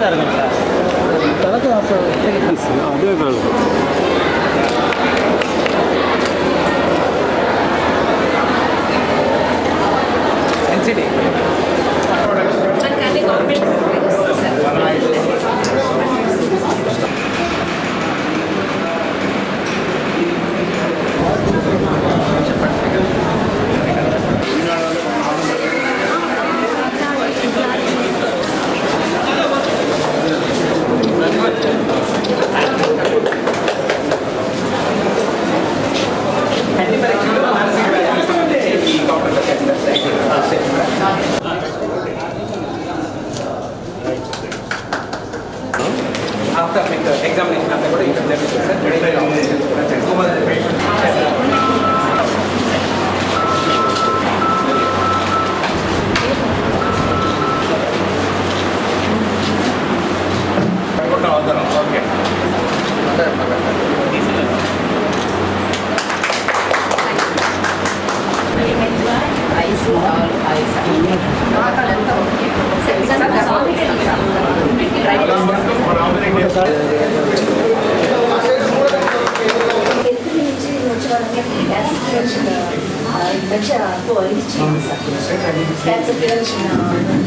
kadar mesela? Sana da aslında. Hadi öpüyorum.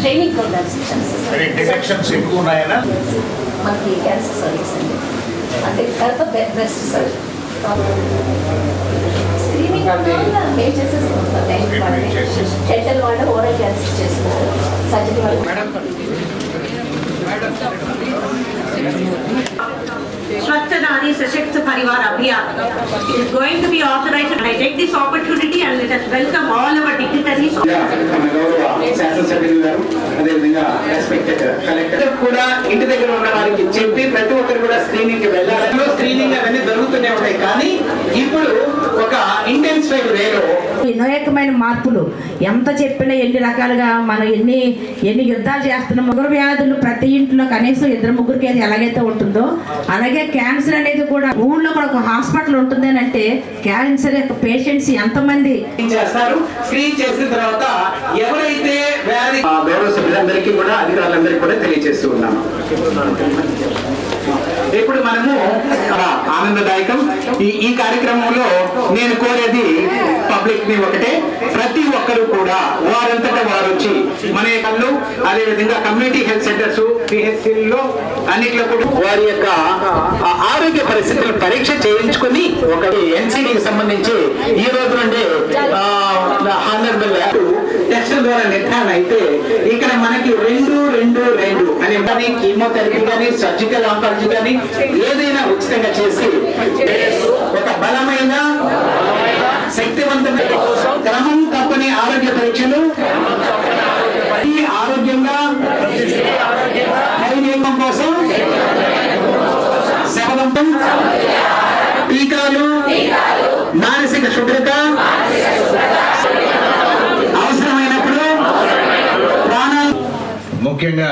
Training programmes ఇచ్చాను sir detections ఎక్కువ ఉన్నాయనా మనకి cancer service అండి అంటే బెస్ట్ స్క్రీనింగ్ మేము చేసేస్తాం సార్. డెంటల్ వాళ్ళు ఓరల్ క్యాన్సర్ చేస్తున్నారు సర్జరీ వాళ్ళు Swachh Nari Sashakt Parivar Abhiyan is going to be authorized. And I take this opportunity and let us welcome all our dignitaries. కూడా ఇంటి దగ్గర ఉన్న వారికి చెప్పి ప్రతి ఒక్కరు కూడా స్క్రీనింగ్కి వెళ్ళాలి స్క్రీనింగ్ అవన్నీ జరుగుతూనే ఉంటాయి కానీ ఇప్పుడు ఒక ఇంటెన్సిఫైడ్ వేలో ఎన్నో రకమైన మార్పులు ఎంత చెప్పినా ఎన్ని రకాలుగా మనం ఎన్ని ఎన్ని యుద్ధాలు చేస్తున్నాం ముగ్గురు వ్యాధులు ప్రతి ఇంట్లో కనీసం ఇద్దరు ముగ్గురికి అది ఎలాగైతే ఉంటుందో అలాగే క్యాన్సర్ అనేది కూడా ఊళ్ళో కూడా ఒక హాస్పిటల్ ఉంటుంది అని అంటే క్యాన్సర్ యొక్క పేషెంట్స్ ఎంతమంది? స్క్రీన్ చేస్తారు. స్క్రీన్ చేసిన తర్వాత ఎవరైతే వ్యాధి కూడా అధికారులందరికీ కూడా తెలియజేస్తూ ఉన్నాము ఇప్పుడు మనము ఆనందదాయకం. ఈ ఈ కార్యక్రమంలో నేను కోరేది పబ్లిక్ని ఒకటే ప్రతి ఒక్కరు కూడా వారంతటా వారు వచ్చి మన కళ్ళు అదే విధంగా కమ్యూనిటీ హెల్త్ సెంటర్స్ పిహెచ్సిల్లో అన్నిట్లో కూడా వారి యొక్క ఆరోగ్య పరిస్థితులను పరీక్ష చేయించుకుని ఒక ఎన్సీడీకి సంబంధించి ఈ రోజు నుండి హానరబుల్ టెస్ట్ ద్వారా నిర్ధారణ అయితే ఇక్కడ మనకి రెండు రెండు రెండు కానీ కీమోథెరపీ కానీ సర్జికల్ ఆంకాలజీ కానీ ఏదైనా ఉచితంగా చేసి ఒక బలమైన శక్తివంతమైన క్రమం తప్పని ఆరోగ్య పరీక్షలు ఈ ఆరోగ్యంగా ధైర్యం కోసం శపథం టీకాలు మానసిక శుభ్రత అవసరమైనప్పుడు ప్రాణాలు ముఖ్యంగా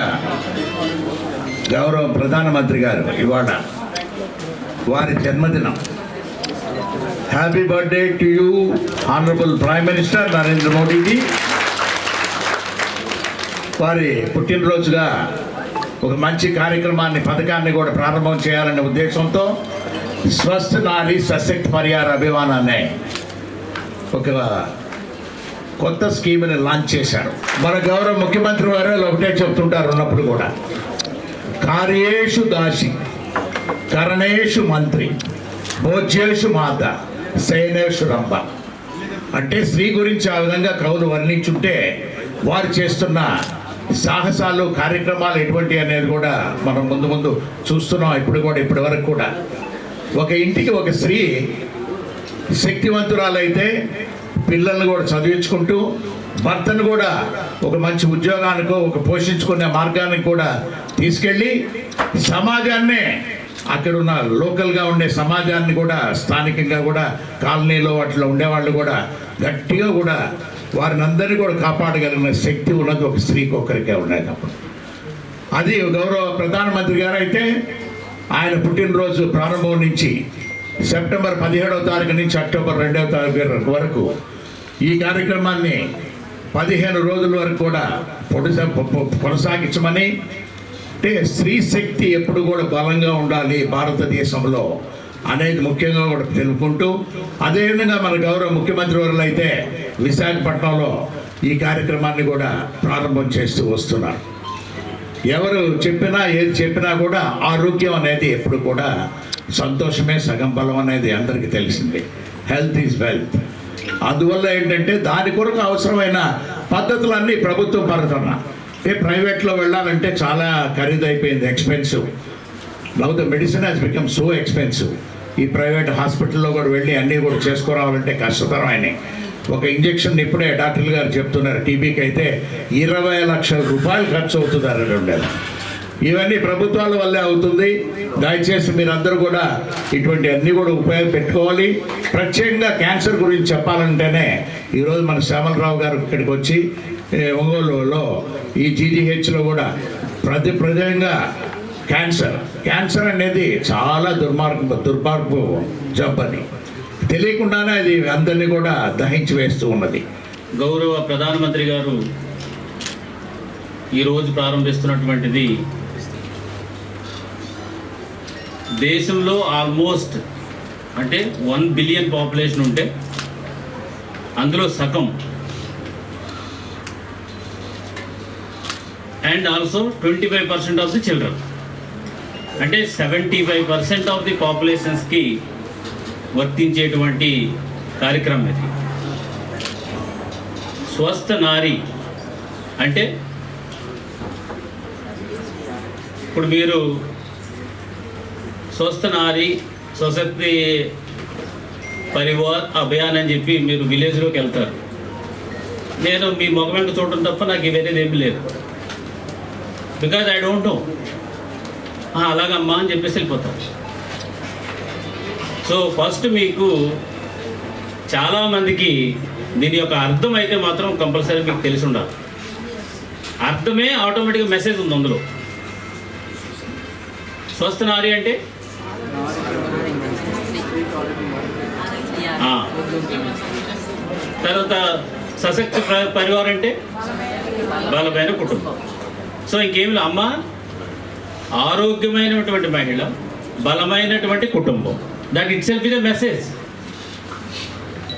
గౌరవ ప్రధానమంత్రి గారు ఇవాళ వారి జన్మదినం. Happy birthday to you honourable prime minister Narendra Modiji వారి పుట్టినరోజుగా ఒక మంచి కార్యక్రమాన్ని పథకాన్ని కూడా ప్రారంభం చేయాలనే ఉద్దేశంతో స్వస్థ నారి సశక్త్ పరిహార అభిమానాన్ని ఒక కొత్త స్కీమ్ని లాంచ్ చేశారు. మన గౌరవ ముఖ్యమంత్రి వారు ఒకటే చెప్తుంటారు ఉన్నప్పుడు కూడా. కార్యేషు దాసి కరణేషు మంత్రి భోజ్యేషు మాత శయనేషు రంభ. అంటే స్త్రీ గురించి ఆ విధంగా కవులు వర్ణించుంటే వారు చేస్తున్న సాహసాలు కార్యక్రమాలు ఎటువంటి అనేది కూడా మనం ముందు ముందు చూస్తున్నాం ఇప్పుడు కూడా ఇప్పటి వరకు కూడా. ఒక ఇంటికి ఒక స్త్రీ శక్తివంతురాలైతే పిల్లల్ని కూడా చదివించుకుంటూ భర్తను కూడా ఒక మంచి ఉద్యోగానికో ఒక పోషించుకునే మార్గానికి కూడా తీసుకెళ్ళి సమాజాన్నే అక్కడ ఉన్న లోకల్గా ఉండే సమాజాన్ని కూడా స్థానికంగా కూడా కాలనీలో అట్లా ఉండేవాళ్ళు కూడా గట్టిగా కూడా వారిని అందరినీ కూడా కాపాడగలిగిన శక్తి ఉన్నది ఒక స్త్రీకి ఒక్కరికే ఉన్నాయి అప్పుడు. అది గౌరవ ప్రధానమంత్రి గారు అయితే ఆయన పుట్టినరోజు ప్రారంభం నుంచి సెప్టెంబర్ పదిహేడవ తారీఖు నుంచి అక్టోబర్ రెండవ తారీఖు వరకు ఈ కార్యక్రమాన్ని పదిహేను రోజుల వరకు కూడా కొనసాగించమని అంటే స్త్రీ శక్తి ఎప్పుడు కూడా బలంగా ఉండాలి భారతదేశంలో అనేది ముఖ్యంగా కూడా తెలుపుకుంటూ అదేవిధంగా మన గౌరవ ముఖ్యమంత్రి వారు అయితే విశాఖపట్నంలో ఈ కార్యక్రమాన్ని కూడా ప్రారంభం చేస్తూ వస్తున్నారు. ఎవరు చెప్పినా ఏది చెప్పినా కూడా ఆరోగ్యం అనేది ఎప్పుడు కూడా సంతోషమే సగం బలం అనేది అందరికీ తెలిసింది. హెల్త్ ఈజ్ వెల్త్ అందువల్ల ఏంటంటే దాని కొరకు అవసరమైన పద్ధతులన్నీ ప్రభుత్వం పడుతున్నా. ఏ ప్రైవేట్లో వెళ్ళాలంటే చాలా ఖరీదైపోయింది expensive now the medicine has become so expensive ఈ ప్రైవేట్ హాస్పిటల్లో కూడా వెళ్ళి అన్నీ కూడా చేసుకురావాలంటే కష్టతరమైనవి ఒక ఇంజెక్షన్ ఇప్పుడే డాక్టర్లు గారు చెప్తున్నారు టీబీకి అయితే ఇరవై లక్షల రూపాయలు ఖర్చు అవుతుందని రెండేళ్ళు. ఇవన్నీ ప్రభుత్వాల వల్లే అవుతుంది. దయచేసి మీరందరూ కూడా ఇటువంటి అన్నీ కూడా ఉపయోగ పెట్టుకోవాలి. ప్రత్యేకంగా క్యాన్సర్ గురించి చెప్పాలంటేనే ఈరోజు మన శ్యామలరావు గారు ఇక్కడికి వచ్చి ఒంగోలులో ఈ జీజీహెచ్లో కూడా ప్రతి ప్రజంగా క్యాన్సర్. క్యాన్సర్ అనేది చాలా దుర్మార్గ దుర్మార్గపు జబ్బని. తెలియకుండానే అది అందరినీ కూడా దహించి వేస్తూ ఉన్నది. గౌరవ ప్రధానమంత్రి గారు ఈరోజు ప్రారంభిస్తున్నటువంటిది దేశంలో ఆల్మోస్ట్ అంటే వన్ బిలియన్ పాపులేషన్ ఉంటే అందులో సగం. And also twenty five percent of the children అంటే seventy five percent of the పాపులేషన్స్కి వర్తించేటువంటి కార్యక్రమం ఇది. స్వస్థ నారి అంటే ఇప్పుడు మీరు స్వస్థ నారి స్వశక్తి పరివార్ అభియాన్ అని చెప్పి మీరు విలేజ్లోకి వెళ్తారు. నేను మీ మొగ వెంట చూడటం తప్ప నాకు ఇవన్నీ ఏమీ లేదు. బికాజ్ ఐ డోంట్ నో అలాగమ్మా అని చెప్పేసి వెళ్ళిపోతారు. సో ఫస్ట్ మీకు చాలామందికి దీని యొక్క అర్థం అయితే మాత్రం కంపల్సరీ మీకు తెలిసి ఉండాలి. అర్థమే ఆటోమేటిక్గా మెసేజ్ ఉంది అందులో. స్వస్థ నారి అంటే ఆ. తర్వాత సశక్తి పరివారం అంటే బలమైన కుటుంబం. సో ఇంకేమి అమ్మ ఆరోగ్యమైనటువంటి మహిళ బలమైనటువంటి కుటుంబం. That itself is a message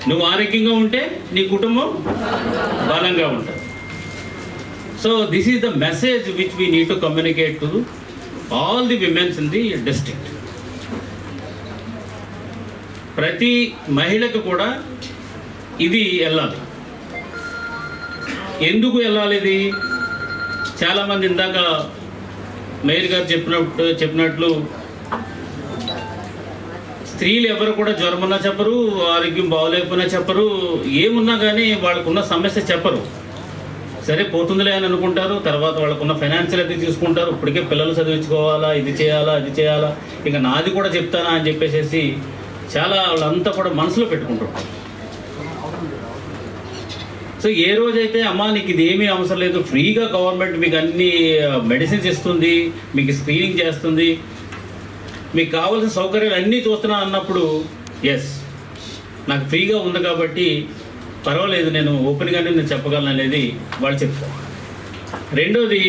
నువ్వు ఆరోగ్యంగా ఉంటే నీ కుటుంబం బలంగా ఉంటుంది. So this is the message which we need to communicate to all the women's in the district ప్రతి మహిళకు కూడా ఇది వెళ్ళాలి. ఎందుకు వెళ్ళాలి ఇది? చాలామంది ఇందాక మేయర్ గారు చెప్పినట్టు చెప్పినట్లు స్త్రీలు ఎవరు కూడా జ్వరమున్నా చెప్పరు ఆరోగ్యం బాగోలేకపోయినా చెప్పరు ఏమున్నా కానీ వాళ్ళకున్న సమస్య చెప్పరు. సరే పోతుందిలే అని అనుకుంటారు తర్వాత వాళ్ళకున్న ఫైనాన్షియల్ అది తీసుకుంటారు ఇప్పటికే పిల్లలు చదివించుకోవాలా ఇది చేయాలా అది చేయాలా ఇంకా నాది కూడా చెప్తానా అని చెప్పేసి చాలా వాళ్ళంతా కూడా మనసులో పెట్టుకుంటారు సో ఏ రోజైతే అమ్మా నీకు ఇది ఏమీ అవసరం లేదు ఫ్రీగా గవర్నమెంట్ మీకు అన్ని మెడిసిన్స్ ఇస్తుంది మీకు స్క్రీనింగ్ చేస్తుంది మీకు కావాల్సిన సౌకర్యాలు అన్నీ చూస్తున్నా అన్నప్పుడు ఎస్ నాకు ఫ్రీగా ఉంది కాబట్టి పర్వాలేదు నేను ఓపెన్గానే నేను చెప్పగలను అనేది వాళ్ళు చెప్తారు. రెండోది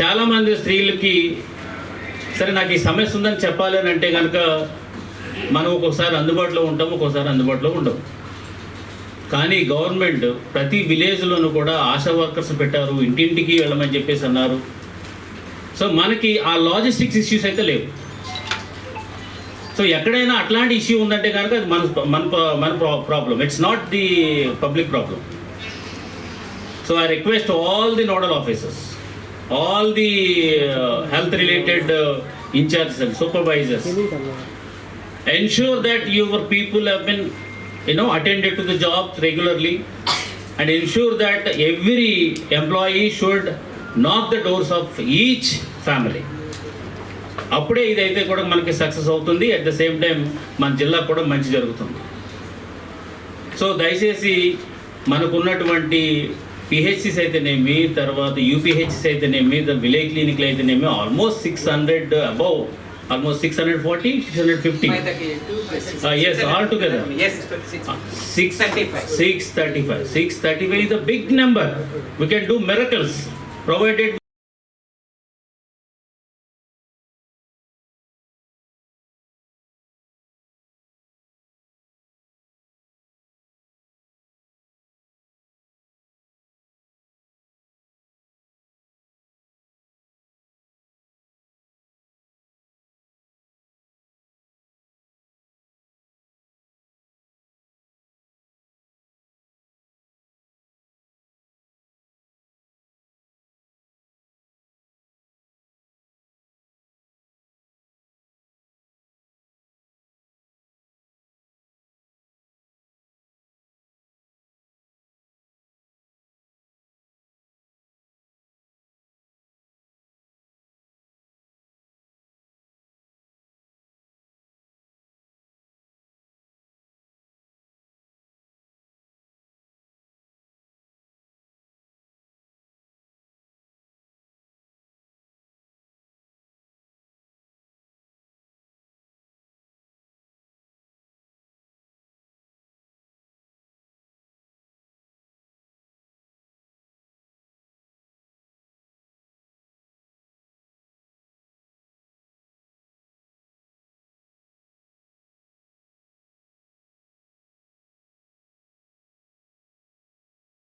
చాలామంది స్త్రీలకి సరే నాకు ఈ సమస్య ఉందని చెప్పాలి అని అంటే కనుక మనం ఒక్కోసారి అందుబాటులో ఉంటాం ఒక్కోసారి అందుబాటులో ఉండవు. కానీ గవర్నమెంట్ ప్రతి విలేజ్లోనూ కూడా ఆశా వర్కర్స్ పెట్టారు ఇంటింటికి వెళ్ళమని చెప్పేసి అన్నారు. సో మనకి ఆ లాజిస్టిక్స్ ఇష్యూస్ అయితే లేవు. సో ఎక్కడైనా అట్లాంటి ఇష్యూ ఉందంటే కనుక అది మన మన మన problem it's not the public problem so I request all the nodal officers all the health related incharges and supervisors ensure that your people have been you know attended to the jobs regularly and ensure that every employee should knock the doors of each family అప్పుడే ఇదైతే కూడా మనకి success అవుతుంది at the same time మన జిల్లా కూడా మంచి జరుగుతుంది సో దయచేసి మనకున్నటువంటి పిహెచ్సిస్ అయితేనేమి తర్వాత యూపీహెచ్సిస్ అయితేనేమి ద విలేజ్ క్లినిక్లు అయితేనేమి almost six hundred above almost 640, 650. Uh, yes, altogether. Yes, 635. Uh, 635. 635 is a big number. We can do miracles provided.